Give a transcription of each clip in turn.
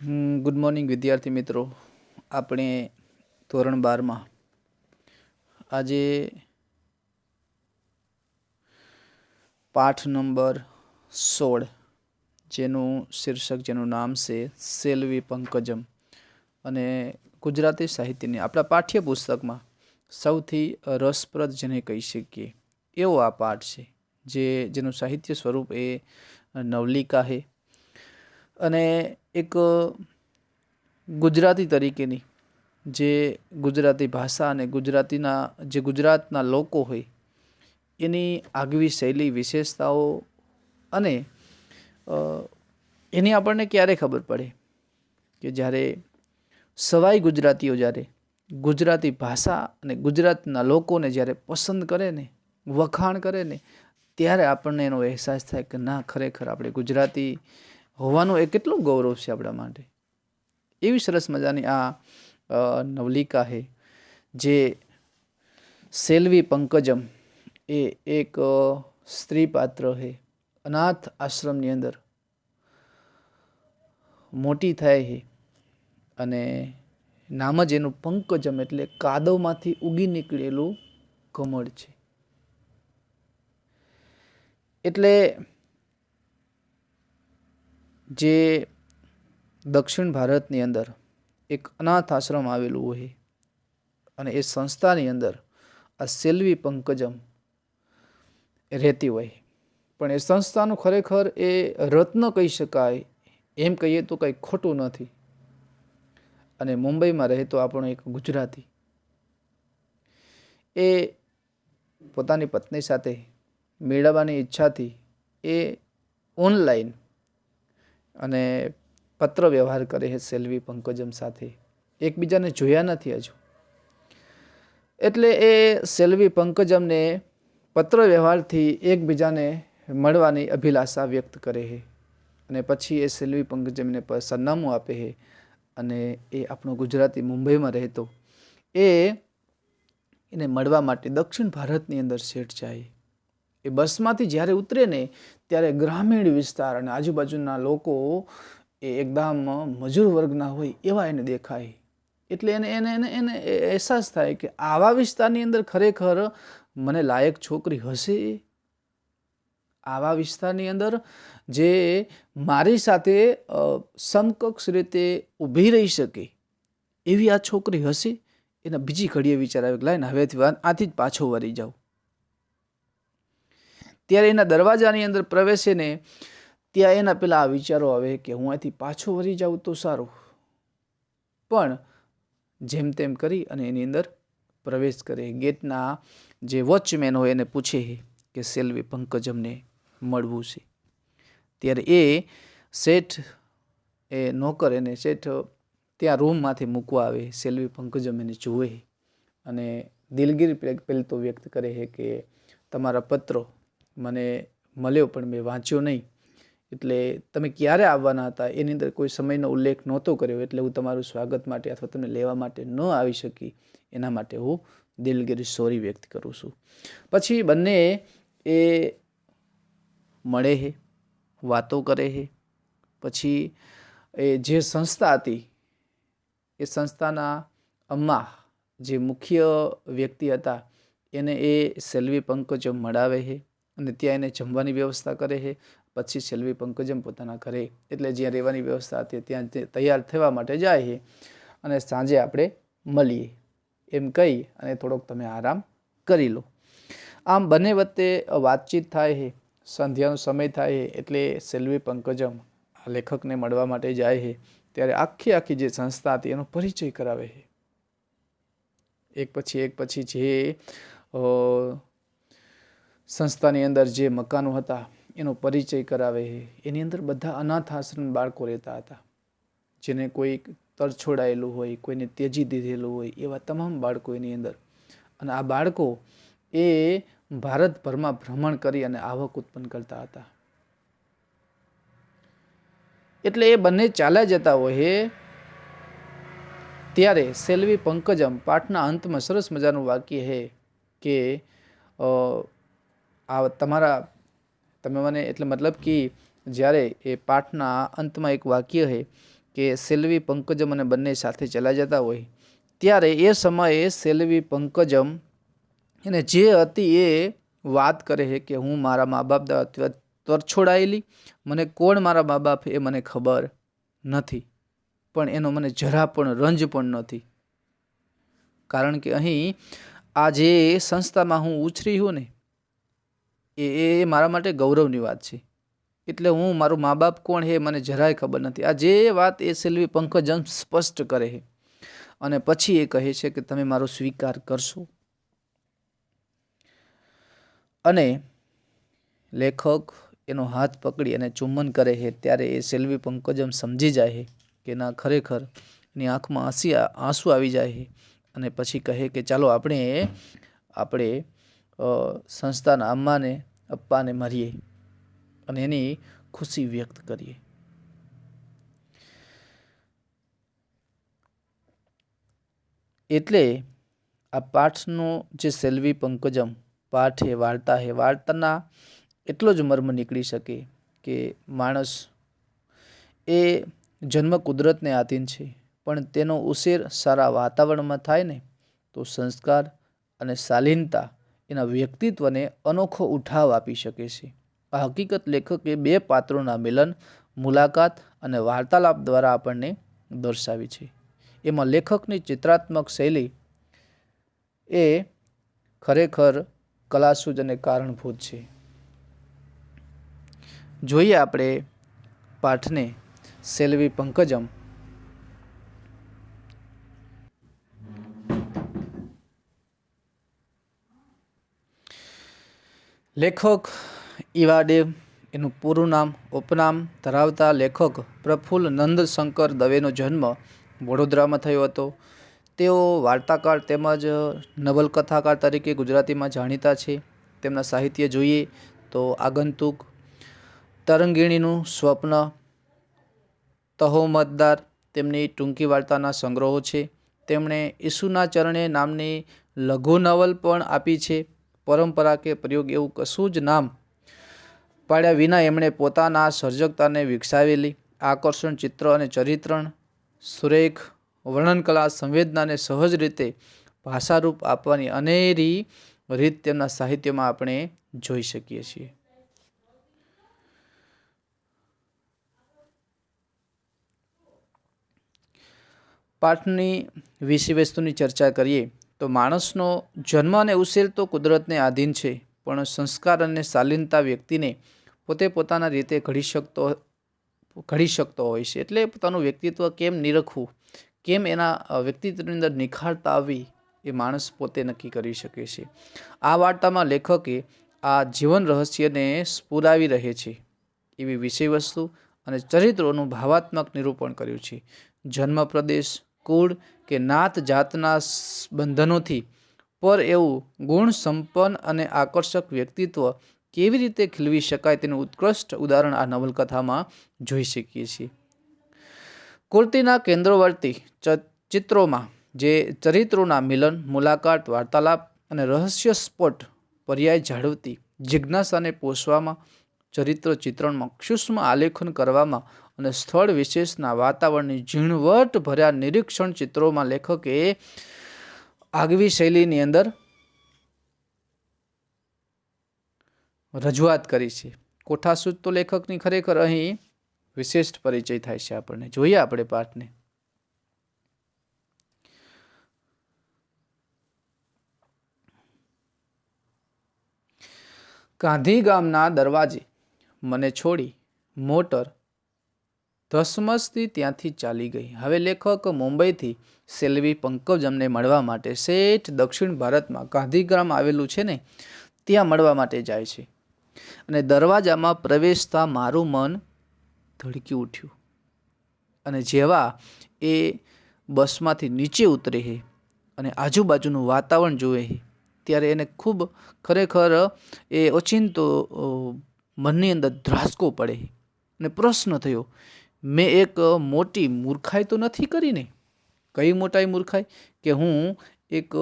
Good morning વિદ્યાર્થી મિત્રો. આપણે ધોરણ બારમાં. આજે પાઠ નંબર સોળ, જેનું શીર્ષક, જેનું નામ છે સેલ્વી પંકજમ. અને ગુજરાતી સાહિત્યની આપણા પાઠ્યપુસ્તકમાં સૌથી રસપ્રદ જેને કહી શકીએ, એવો આ પાઠ છે, જે, જેનું સાહિત્ય સ્વરૂપ એ નવલિકા છે અને એક ગુજરાતી તરીકેની જે ગુજરાતી ભાષા અને ગુજરાતીના, જે ગુજરાતના લોકો હોય, એની આગવી શૈલી, વિશેષતાઓ અને એની આપણને ક્યારે ખબર પડે કે જ્યારે સવાઈ ગુજરાતીઓ જ્યારે ગુજરાતી ભાષા અને ગુજરાતના લોકોને જ્યારે પસંદ કરે ને, વખાણ કરે ને, ત્યારે આપણને એનો અહેસાસ થાય કે ના, ખરેખર આપણે ગુજરાતી હોવાનું એ કેટલું ગૌરવ છે આપણા માટે. એવી સરસ મજાની આ નવલિકા છે જે સેલ્વી પંકજમ એ એક સ્ત્રી પાત્ર છે અનાથ આશ્રમની અંદર મોટી થાય છે અને નામ જ એનું પંકજમ એટલે કાદવમાંથી ઉગી નીકળેલું કમળ છે. એટલે જે દક્ષિણ ભારતની અંદર એક અનાથ આશ્રમ આવેલું હોય અને એ સંસ્થાની અંદર આ સેલ્વી પંકજમ રહેતી હોય. પણ એ સંસ્થાનું ખરેખર એ રત્ન કહી શકાય, એમ કહીએ તો કંઈ ખોટું નથી. અને મુંબઈમાં રહેતો આપણો એક ગુજરાતી. એ પોતાની પત્ની સાથે મેળવવાની ઈચ્છાથી એ ઓનલાઈન અને પત્ર વ્યવહાર કરે છે સેલ્વી પંકજમ સાથે. એકબીજાને જોયા નથી હજુ. એટલે એ સેલ્વી પંકજમને પત્ર વ્યવહારથી એકબીજાને મળવાની અભિલાષા વ્યક્ત કરે છે. અને પછી એ સેલ્વી પંકજમને સરનામું આપે છે અને એ આપણો ગુજરાતી મુંબઈમાં રહેતો. એ એને મળવા માટે દક્ષિણ ભારતની અંદર શેઠ જાય. એ બસમાંથી જ્યારે ઉતરે ને ત્યારે ગ્રામીણ વિસ્તાર અને આજુબાજુના લોકો એ એકદમ મજૂર વર્ગના હોય એવા એને દેખાય. એટલે એને એને એને એને અહેસાસ થાય કે આવા વિસ્તારની અંદર ખરેખર મને લાયક છોકરી હશે? આવા વિસ્તારની અંદર જે મારી સાથે સમકક્ષ રીતે ઊભી રહી શકે એવી આ છોકરી હશે? એના બીજી ઘડીએ વિચાર આવે લાઈને હવેથી આથી જ પાછો વળી જાઉં. ત્યારે એના દરવાજાની અંદર પ્રવેશે ને ત્યાં એના પેલા આ વિચારો આવે કે હું અહીંથી પાછો વળી જાઉં તો સારું. પણ જેમ તેમ કરી અને એની અંદર પ્રવેશ કરે. ગેટના જે વોચમેન હોય એને પૂછે કે સેલ્વી પંકજમને મળવું છે. ત્યારે એ શેઠ, એ નોકર એને શેઠ ત્યાં રૂમમાંથી મૂકવા આવે. સેલ્વી પંકજમ એને જુએ અને દિલગીરી પહેલ તો વ્યક્ત કરે છે કે તમારા પત્રો મને મળ્યો, પણ મેં વાંચ્યો નહીં. એટલે તમે ક્યારે આવવાના હતા? એની અંદર કોઈ સમયનો ઉલ્લેખ નહોતો કર્યો, એટલે હું તમારું સ્વાગત માટે અથવા તમને લેવા માટે ન આવી શકી. એના માટે હું દિલગીરી સોરી વ્યક્ત કરું છું. પછી બંને એ મળે છે વાતો કરે છે પછી એ જે સંસ્થા હતી, એ સંસ્થાના અમ્મા જે મુખ્ય વ્યક્તિ હતા, એને એ સેલ્વી પંકજ મળાવે છે અને ત્યાં એને જમવાની વ્યવસ્થા કરે છે. પછી સેલ્વી પંકજમ પોતાના ઘરે. એટલે જ્યાં રહેવાની વ્યવસ્થા હતી ત્યાં તૈયાર થવા માટે જાય છે. અને સાંજે આપણે મળીએ. એમ કહી અને થોડોક તમે આરામ કરી લો. આમ બંને વચ્ચે વાતચીત થાય છે. સંધ્યાનો સમય થાય છે. એટલે સેલ્વી પંકજમ આ લેખકને મળવા માટે જાય છે. ત્યારે આખી આખી જે સંસ્થા હતી એનો પરિચય કરાવે છે. એક પછી એક પછી જે સંસ્થાની અંદર જે મકાનો હતા, એનો પરિચય કરાવે એની અંદર બધા અનાથ આશ્રમ બાળકો રહેતા હતા. જેને કોઈ તરછોડાયેલું હોય, કોઈને ત્યજી દીધેલું હોય, એવા તમામ બાળકો એની અંદર. અને આ બાળકો એ ભારતભરમાં ભ્રમણ કરી અને આવક ઉત્પન્ન કરતા હતા. એટલે એ બંને ચાલ્યા જતા હોય ત્યારે સેલ્વી પંકજમ પાઠના અંતમાં સરસ મજાનું વાક્ય છે કે આ તમારા, તમે મને એટલે મતલબ કે જ્યારે એ પાઠના અંતમાં એક વાક્ય છે કે સેલ્વી પંકજમ અને બંને સાથે ચલા જતા હોય, ત્યારે એ સમયે સેલ્વી પંકજમ એને જે હતી એ વાત કરે છે કે હું મારા મા બાપ તરછોડાયેલી મને કોણ મારા મા બાપ એ મને ખબર નથી. પણ એનો મને જરા પણ રંજ પણ નથી. કારણ કે અહીં આ જે સંસ્થામાં હું ઉછરી હું ને એ એ મારા માટે ગૌરવની વાત છે. એટલે હું, મારું મા બાપ કોણ છે મને જરાય ખબર નથી. આ જે વાત એ સેલ્વી પંકજમ સ્પષ્ટ કરે છે. અને પછી એ કહે છે કે તમે મારો સ્વીકાર કરશો. અને લેખક એનો હાથ પકડી અને ચુંબન કરે છે ત્યારે એ સેલ્વી પંકજમ સમજી જાય છે કે ના, ખરેખર એની આંખમાં આંસી, આંસુ આવી જાય છે. અને પછી કહે કે ચાલો આપણે આપણે સંસ્થાના અમ્માને, અપ્પાને મળીએ અને એની ખુશી વ્યક્ત કરીએ. એટલે આ પાઠનો જે સેલ્વી પંકજમ પાઠ એ વાર્તા હે, વાર્તાના એટલો જ મર્મ નીકળી શકે કે માણસ એ જન્મ કુદરતને આધીન છે, પણ તેનો ઉછેર સારા વાતાવરણમાં થાય ને, તો સંસ્કાર અને શાલીનતા એના વ્યક્તિત્વને અનોખો ઉઠાવ આપી શકે છે. આ હકીકત લેખકે બે પાત્રોના મિલન, મુલાકાત અને વાર્તાલાપ દ્વારા આપણને દર્શાવી છે. એમાં લેખકની ચિત્રાત્મક શૈલી એ ખરેખર કલાસૂજ અને કારણભૂત છે. જોઈએ આપણે પાઠને સેલ્વી પંકજમ લેખક ઈવાડેવ, એનું પૂરું નામ, ઉપનામ ધરાવતા લેખક પ્રફુલ્લ નંદશંકર દવેનો જન્મ વડોદરામાં થયો હતો. તેઓ વાર્તાકાર તેમજ નવલકથાકાર તરીકે ગુજરાતીમાં જાણીતા છે. તેમના સાહિત્ય જોઈએ તો આગંતુક, તરંગીણીનું સ્વપ્ન, તહોમતદાર, તેમની ટૂંકી વાર્તાના સંગ્રહો છે. તેમણે ઈસુના ચરણે નામની લઘુ નવલ પણ આપી છે. પરંપરા કે પ્રયોગ એવું કશું જ નામ પાડ્યા વિના એમણે પોતાના સર્જકતાને વિકસાવેલી. આકર્ષણ, ચિત્ર અને ચરિત્રણ, સુરેખ, વર્ણનકલા, સંવેદનાને સહજ રીતે ભાષારૂપ આપવાની અનેરી રીત તેમના સાહિત્યમાં આપણે જોઈ શકીએ છીએ. પાઠની વિષય વસ્તુની ચર્ચા કરીએ. તો માણસનો જન્મ અને ઉછેર તો કુદરતને આધીન છે, પણ સંસ્કાર અને શાલીનતા વ્યક્તિને પોતે પોતાના રીતે ઘડી શકતો ઘડી શકતો હોય છે. એટલે પોતાનું વ્યક્તિત્વ કેમ નિરખવું, કેમ એના વ્યક્તિત્વની અંદર નિખારતા આવી એ માણસ પોતે નક્કી કરી શકે છે. આ વાર્તામાં લેખકે આ જીવન રહસ્યને સ્ફુરાવી રહે છે. એવી વિષયવસ્તુ અને ચરિત્રોનું ભાવાત્મક નિરૂપણ કર્યું છે. જન્મ પ્રદેશ, કુળ કે નાત જાતના બંધનોથી, પર એવું ગુણ સંપન્ન અને આકર્ષક વ્યક્તિત્વ કેવી રીતે ખીલવી શકાય તેનું ઉત્કૃષ્ટ ઉદાહરણ આ નવલકથામાં જોઈ શકીએ છીએ. કુર્તીના કેન્દ્રવર્તી ચિત્રોમાં, જે ચરિત્રોના મિલન, મુલાકાત, વાર્તાલાપ અને રહસ્યસ્ફોટ પર્યાય જાળવતી જિજ્ઞાસાને પોષવામાં, ચરિત્ર ચિત્રણમાં સૂક્ષ્મ આલેખન કરવામાં અને સ્થળ વિશેષના વાતાવરણની ઝીણવટ ભર્યા નિરીક્ષણ ચિત્રોમાં લેખકે આગવી શૈલીની અંદર રજૂઆત કરી છે. કોઠાસૂત તો લેખકની ખરેખર અહીં વિશિષ્ટ પરિચય થાય છે આપણને. જોઈએ આપણે પાઠને. ગાંધી ગામના દરવાજે મને છોડી મોટર ધસમસથી ત્યાંથી ચાલી ગઈ. હવે લેખક મુંબઈથી સેલ્વી પંકજમને મળવા માટે શેઠ દક્ષિણ ભારતમાં ગાંધીગ્રામ આવેલું છે ને, ત્યાં મળવા માટે જાય છે. અને દરવાજામાં પ્રવેશતા મારું મન ધડકી ઉઠ્યું. અને જેવા એ બસમાંથી નીચે ઉતરે છે અને આજુબાજુનું વાતાવરણ જુએ છે ત્યારે એને ખૂબ ખરેખર એ ઓચિંતો મનની અંદર ધ્રાસકો પડે અને પ્રશ્ન થયો મેં એક મોટી મૂર્ખાઈ તો નથી કરીને કઈ મોટાઈ મૂર્ખાઈ? કે હું એક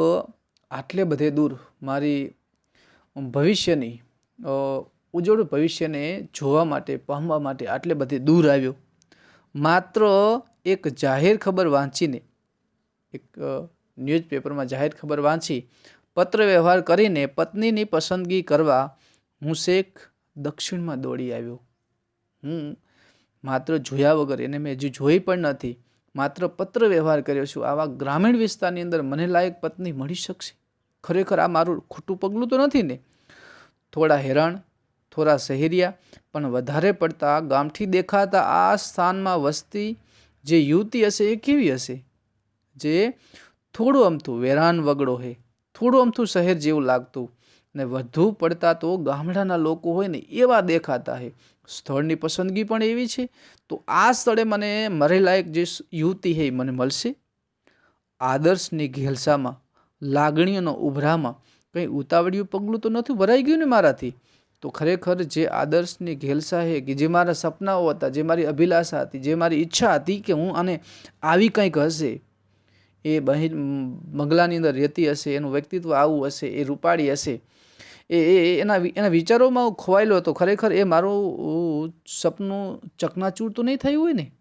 આટલે બધે દૂર મારી ભવિષ્યની ઉજ્જવળ ભવિષ્યને જોવા માટે, પામવા માટે આટલે બધે દૂર આવ્યો. માત્ર એક જાહેર ખબર વાંચીને, એક ન્યૂઝપેપરમાં જાહેર ખબર વાંચી, પત્ર વ્યવહાર કરીને પત્નીની પસંદગી કરવા હું શેખ દક્ષિણમાં દોડી આવ્યો. હું માત્ર જોયા વગર, એને મેં હજી જોઈ પણ નથી. માત્ર પત્ર વ્યવહાર કર્યો છું. આવા ગ્રામીણ વિસ્તારની અંદર મને લાયક પત્ની મળી શકશે? ખરેખર આ મારું ખોટું પગલું તો નથી ને? થોડા હેરાન, થોડા શહેરિયા પણ વધારે પડતા ગામઠી દેખાતા આ સ્થાનમાં વસતી જે યુવતી હશે એ કેવી હશે? જે થોડું અમથું વેરાન વગડો હે, થોડું અમથું શહેર જેવું લાગતું ને વધુ પડતા તો ગામડાના લોકો હોય ને એવા દેખાતા હે સ્થળની પસંદગી પણ એવી છે. તો આ સ્થળે મને મરેલાયક જે યુવતી હે મને મળશે. આદર્શની ઘેલસામાં, લાગણીઓનો ઉભરામાં કંઈ ઉતાવળિયું પગલું તો નથી ભરાઈ ગયું ને મારાથી? તો ખરેખર જે આદર્શની ઘેલસા હે કે જે મારા સપનાઓ હતા, જે મારી અભિલાષા હતી, જે મારી ઈચ્છા હતી કે હું આને આવી કંઈક હશે, એ બહિ બંગલાની અંદર રહેતી હશે, એનું વ્યક્તિત્વ આવું હશે, એ રૂપાળી હશે એ એના એના વિચારોમાં ખોવાયેલો હતો. ખરેખર એ મારું સપનું ચકનાચૂર તો નહીં થયું હોય ને?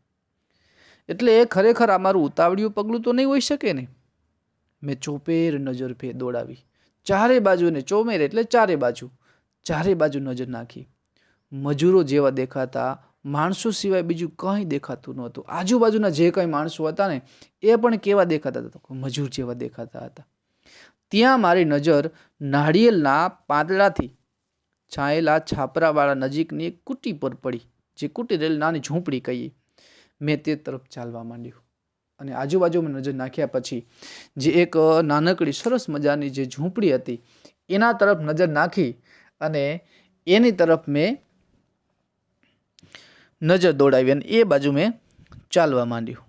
એટલે એ ખરેખર આ મારું ઉતાવળિયું પગલું તો નહીં હોઈ શકે ને? મેં ચોપેર નજર ફે દોડાવી. ચારે બાજુને ચોમેર એટલે ચારે બાજુ. ચારે બાજુ નજર નાખી. મજૂરો જેવા દેખાતા, માણસો સિવાય બીજું કંઈ દેખાતું નહોતું. આજુબાજુના જે કંઈ માણસો હતા ને, એ પણ કેવા દેખાતા હતા? મજૂર જેવા દેખાતા હતા. ત્યાં મારી નજર નાળિયેરના પાંદડાથી છાંયેલા છાપરાવાળા નજીકની એક કુટી પર પડી, જે કુટી રેલ નાની ઝૂંપડી કહીએ. મેં તે તરફ ચાલવા માંડ્યું અને આજુબાજુમાં નજર નાખ્યા પછી જે એક નાનકડી સરસ મજાની જે ઝૂંપડી હતી, એના તરફ નજર નાખી અને એની તરફ મેં નજર દોડાવી અને એ બાજુ મેં ચાલવા માંડ્યું.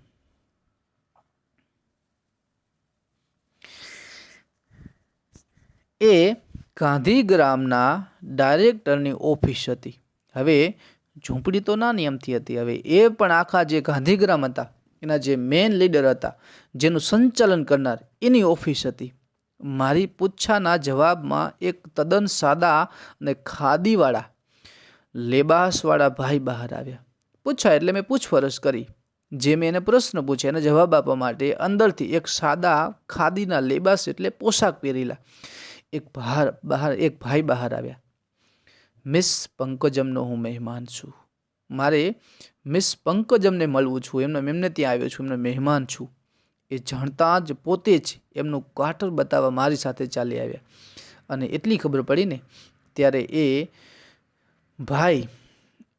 એ ગાંધીગ્રામના ડાયરેક્ટરની ઓફિસ હતી. હવે ઝૂંપડી તો નાની અમથી હતી. હવે એ પણ આખા જે ગાંધીગ્રામ હતા, એના જે મેન લીડર હતા, જેનું સંચાલન કરનાર, એની ઓફિસ હતી. મારી પૂછાના જવાબમાં એક તદ્દન સાદા અને ખાદીવાળા, લેબાસવાળા ભાઈ બહાર આવ્યા. પૂછા એટલે મેં પૂછપરછ કરી. જે મેં એને પ્રશ્ન પૂછ્યા, એને જવાબ આપવા માટે અંદરથી એક સાદા ખાદીના લેબાસ એટલે પોશાક પહેરેલા. એક બહાર બહાર એક ભાઈ બહાર આવ્યા. મિસ પંકજમનો હું મહેમાન છું. મારે મિસ પંકજમને મળવું છું. એમને એમને ત્યાં આવ્યો છું. એમને મહેમાન છું. એ જાણતા જ પોતે જ એમનું ક્વાર્ટર બતાવવા મારી સાથે ચાલી આવ્યા. અને એટલી ખબર પડી ને ત્યારે એ ભાઈ,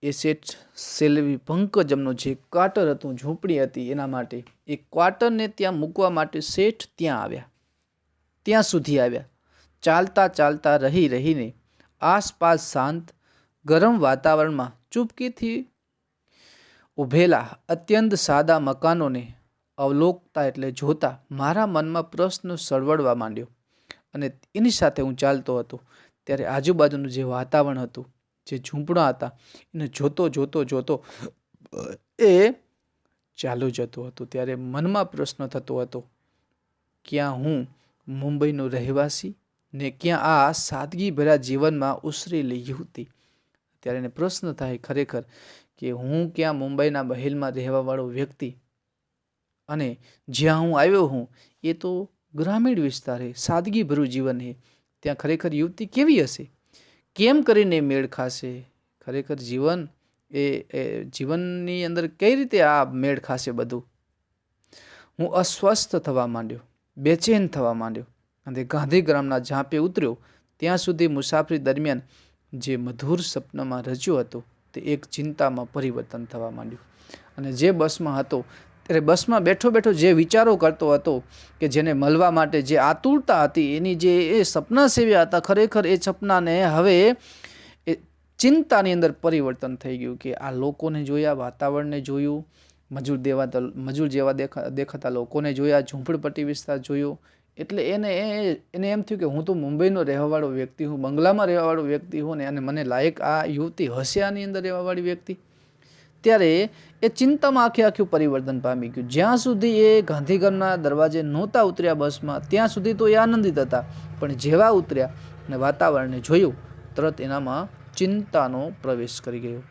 એ શેઠ સેલવી પંકજમનું જે ક્વાર્ટર હતું, ઝૂંપડી હતી એના માટે, એ ક્વાર્ટરને ત્યાં મૂકવા માટે શેઠ ત્યાં આવ્યા. ત્યાં સુધી આવ્યા. ચાલતા ચાલતા રહી રહીને આસપાસ શાંત ગરમ વાતાવરણમાં ચૂપકીથી ઊભેલા અત્યંત સાદા મકાનોને અવલોકતા એટલે જોતા મારા મનમાં પ્રશ્ન સળવડવા માંડ્યો. અને એની સાથે હું ચાલતો હતો. ત્યારે આજુબાજુનું જે વાતાવરણ હતું, જે ઝૂંપડા હતા, એને જોતો જોતો જોતો એ ચાલુ જતો હતો. ત્યારે મનમાં પ્રશ્ન થતો હતો, ક્યાં હું મુંબઈનો રહેવાસી? ને ક્યાં આ સાદગીભર્યા જીવનમાં ઉસરેલી યુવતી? ત્યારે એને પ્રશ્ન થાય ખરેખર કે હું ક્યાં મુંબઈના બહેલમાં રહેવાવાળો વ્યક્તિ? અને જ્યાં હું આવ્યો હું, એ તો ગ્રામીણ વિસ્તાર હે, સાદગીભર્યું જીવન હે. ત્યાં ખરેખર યુવતી કેવી હશે? કેમ કરીને મેળ ખાશે? ખરેખર જીવન એ જીવનની અંદર કઈ રીતે આ મેળ ખાશે બધું? હું અસ્વસ્થ થવા માંડ્યો, બેચેન થવા માંડ્યો. અને ગાંધીગ્રામના ઝાંપે ઉતર્યો, ત્યાં સુધી મુસાફરી દરમિયાન જે મધુર સપનામાં રચ્યું હતું, તે એક ચિંતામાં પરિવર્તન થવા માંડ્યું. અને જે બસમાં હતો, ત્યારે બસમાં બેઠો બેઠો જે વિચારો કરતો હતો કે જેને મળવા માટે જે આતુરતા હતી, એની જે એ સપના સેવ્યા હતા, ખરેખર એ સપનાને હવે એ ચિંતાની અંદર પરિવર્તન થઈ ગયું કે આ લોકોને જોયા, વાતાવરણને જોયું, મજૂર દેવા મજૂર જેવા દેખા, દેખાતા લોકોને જોયા, ઝૂંપડપટ્ટી વિસ્તાર જોયો એટલે એને એ, એને એમ થયું કે હું તો મુંબઈનો રહેવાવાળો વ્યક્તિ હું, બંગલામાં રહેવાવાળો વ્યક્તિ હું ને અને મને લાયક આ યુવતી હશે આની અંદર રહેવાવાળી વ્યક્તિ. ત્યારે એ ચિંતામાં આખે આખું પરિવર્તન પામી ગયું. જ્યાં સુધી એ ગાંધીગરના દરવાજે નહોતા ઉતર્યા બસમાં, ત્યાં સુધી તો એ આનંદિત હતા. પણ જેવા ઉતર્યા અને વાતાવરણને જોયું, તરત એનામાં ચિંતાનો પ્રવેશ કરી ગયો.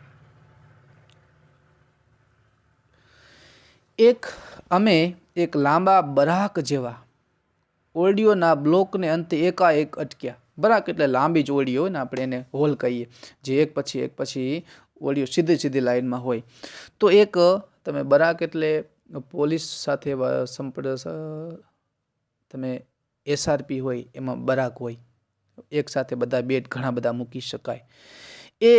એક, અમે એક લાંબા બરાક જેવા ઓડિયોના બ્લોકને અંતે એકાએક અટક્યા. બરાક એટલે લાંબી જ ઓડિયો હોય ને આપણે એને હોલ કહીએ. જે એક પછી એક પછી ઓડિયો સીધી સીધી લાઇનમાં હોય. તો એક, તમે બરાક એટલે પોલીસ સાથે તમે એસઆરપી હોય, એમાં બરાક હોય. એક સાથે બધા બેટ ઘણા બધા મૂકી શકાય. એ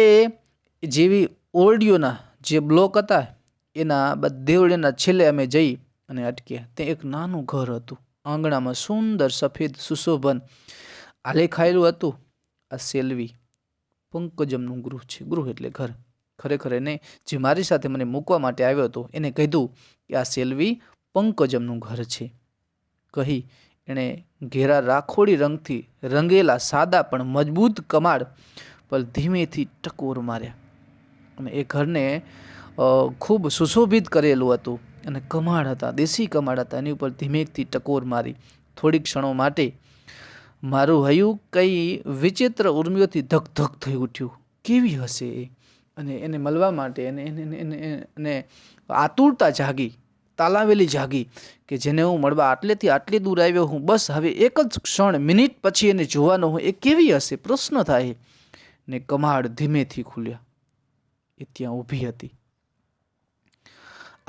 જેવી ઓરડીઓના જે બ્લોક હતા, એના બધે ઓડિયોના છેલ્લે અમે જઈ અને અટક્યા. તે એક નાનું ઘર હતું. આંગણામાં સુંદર સફેદ સુશોભન. આલેખાયેલું હતું આ સેલવી. પંકજમનું ગૃહ છે, ગૃહ એટલે ઘર. ખરેખર એને જે મારી સાથે મને મૂકવા માટે આવ્યો હતો, એને કીધું કે આ સેલવી પંકજમનું ઘર છે. કહી એણે ઘેરા રાખોડી રંગથી રંગેલા સાદા પણ મજબૂત કમાડ પર ધીમેથી ટકોર માર્યા. અને એ ઘરને ખૂબ સુશોભિત કરેલું હતું. અને કમાડ હતા, દેશી કમાડ હતા. એની ઉપર ધીમેકથી ટકોર મારી. થોડીક ક્ષણો માટે મારું હયું કંઈ વિચિત્ર ઉર્મિઓથી ધકધક ધક થઈ ઉઠ્યું. કેવી હશે એ? અને એને મળવા માટે એને- એને એને આતુરતા જાગી, તાલાવેલી જાગી કે જેને હું મળવા આટલેથી આટલી દૂર આવ્યો હું, બસ હવે એક જ ક્ષણ, મિનિટ પછી એને જોવાનો હું, એ કેવી હશે? પ્રશ્ન થાય. ને કમાડ ધીમેથી ખુલ્યા. એ ત્યાં ઊભી હતી.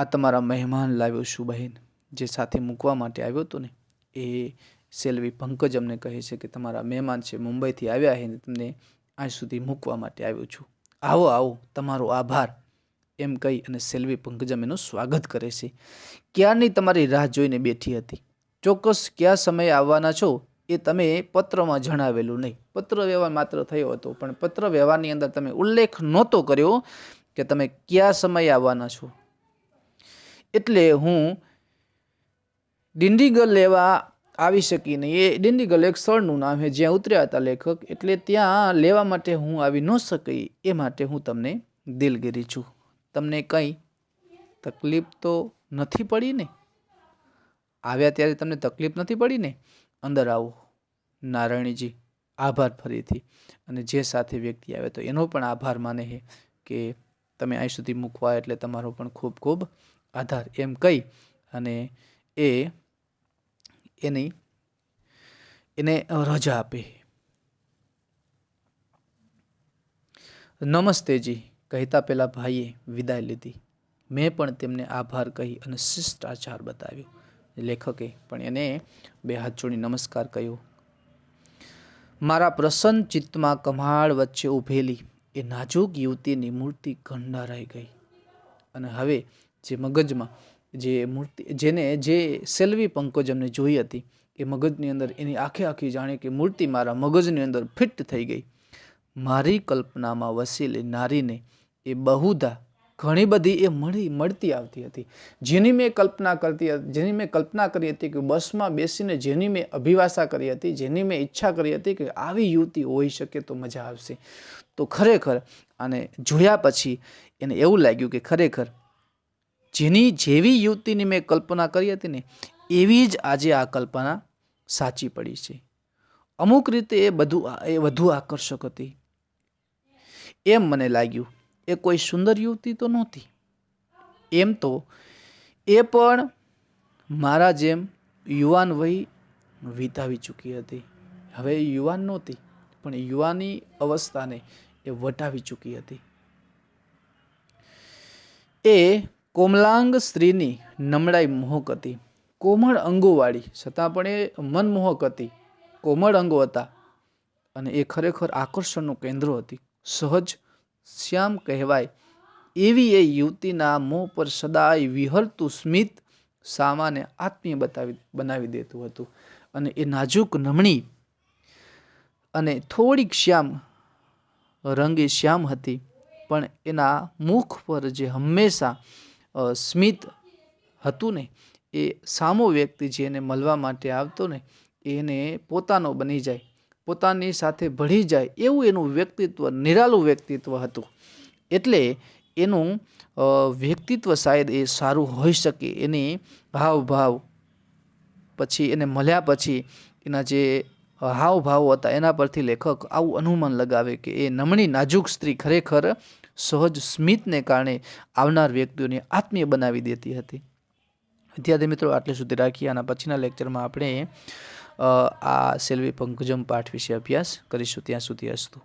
આ તમારા મહેમાન લાવ્યો છું બહેન, જે સાથે મૂકવા માટે આવ્યો હતો ને, એ સેલ્વી પંકજ અમને કહે છે કે તમારા મહેમાન છે, મુંબઈથી આવ્યા છે તમને આજ સુધી મૂકવા માટે આવ્યો છું. આવો આવો, તમારો આભાર, એમ કહી અને સેલ્વી પંકજમ એનું સ્વાગત કરે છે. ક્યારની તમારી રાહ જોઈને બેઠી હતી? ચોક્કસ કયા સમયે આવવાના છો? એ તમે પત્રમાં જણાવેલું નહીં. પત્ર વ્યવહાર માત્ર થયો હતો, પણ પત્ર વ્યવહારની અંદર તમે ઉલ્લેખ નહોતો કર્યો કે તમે કયા સમયે આવવાના છો. એટલે હું ડિંડીગલ લેવા આવી શકી નહીં. એ ડિંડીગલ એક સ્થળનું નામ છે, જ્યાં ઉતર્યા હતા લેખક. એટલે ત્યાં લેવા માટે હું આવી ન શકી. એ માટે હું તમને દિલગીરી છું. તમને કંઈ તકલીફ તો નથી પડી ને? આવ્યા ત્યારે તમને તકલીફ નથી પડી ને? અંદર આવો. નારાયણીજી, આભાર ફરીથી. અને જે સાથે વ્યક્તિ આવે તો એનો પણ આભાર માને છે કે તમે અહીં સુધી મૂકવા. એટલે તમારો પણ ખૂબ ખૂબ આધાર એમ કહી અને એ એની, એને રજા આપે. નમસ્તેજી, કહેતા પહેલા ભાઈએ વિદાય લીધી. મેં પણ તેમને આભાર કહી અને શિષ્ટાચાર બતાવ્યો. લેખકે પણ એને બે હાથ જોડી નમસ્કાર કહ્યો મારા પ્રસન્ન ચિત્તમાં કમાડ વચ્ચે ઊભેલી એ નાજુક યુવતીની મૂર્તિ ગંડારાઈ ગઈ. અને હવે જે મગજમાં જે મૂર્તિ, જેને જે સેલ્વી પંકજમને જોઈ હતી, એ મગજની અંદર એની આખે આખી જાણે કે મૂર્તિ મારા મગજની અંદર ફિટ થઈ ગઈ. મારી કલ્પનામાં વસેલી નારીને એ બહુધા ઘણી બધી એ મળી, મળતી આવતી હતી. જેની મેં કલ્પના કરતી જેની મેં કલ્પના કરી હતી કે બસમાં બેસીને જેની મેં અભિવાસા કરી હતી, જેની મેં ઈચ્છા કરી હતી કે આવી યુવતી હોઈ શકે તો મજા આવશે. તો ખરેખર આને જોયા પછી એને એવું લાગ્યું કે ખરેખર જેની જેવી યુવતીની મેં કલ્પના કરી હતી ને, એવી જ આજે આ કલ્પના સાચી પડી છે. અમુક રીતે એ બધું એ વધુ આકર્ષક હતી. એમ મને લાગ્યું, એ કોઈ સુંદર યુવતી તો નહોતી. એમ તો, એ પણ મારા જેમ યુવાન વય વિતાવી ચૂકી હતી. હવે યુવાન નહોતી, પણ યુવાની અવસ્થાને એ વટાવી ચૂકી હતી. એ કોમલાંગ સ્ત્રીની નમળાઈ મોહક હતી. કોમળ અંગોવાળી, છતાં પણ એ મનમોહક હતી. કોમળ અંગો હતા અને એ ખરેખર આકર્ષણનું કેન્દ્ર હતી. સહજ શ્યામ કહેવાય, એવી એ યુવતીના મોં પર સદાય વિહરતું સ્મિત સામાને આત્મીય બતાવી, બનાવી દેતું હતું. અને એ નાજુક નમણી અને થોડીક શ્યામ રંગે શ્યામ હતી. પણ એના મુખ પર જે હંમેશા સ્મિત હતું ને, એ સામો વ્યક્તિ જે એને મળવા માટે આવતો ને, એને પોતાનો બની જાય, પોતાની સાથે ભળી જાય એવું એનું વ્યક્તિત્વ, નિરાલું વ્યક્તિત્વ હતું. એટલે એનું વ્યક્તિત્વ શાયદ એ સારું હોઈ શકે એની હાવભાવ પછી, એને મળ્યા પછી એના જે હાવભાવ હતા એના પરથી લેખક આવું અનુમાન લગાવે કે એ નમણી, નાજુક સ્ત્રી ખરેખર સહજ સ્મિતને કારણે આવનાર વ્યક્તિઓને આત્મીય બનાવી દેતી હતી. વિદ્યાર્થી મિત્રો, આટલે સુધી રાખીએ આના પછીના લેક્ચરમાં આપણે આ સેલ્વી પંકજમ પાઠ વિશે અભ્યાસ કરીશું. ત્યાં સુધી અસ્તુ.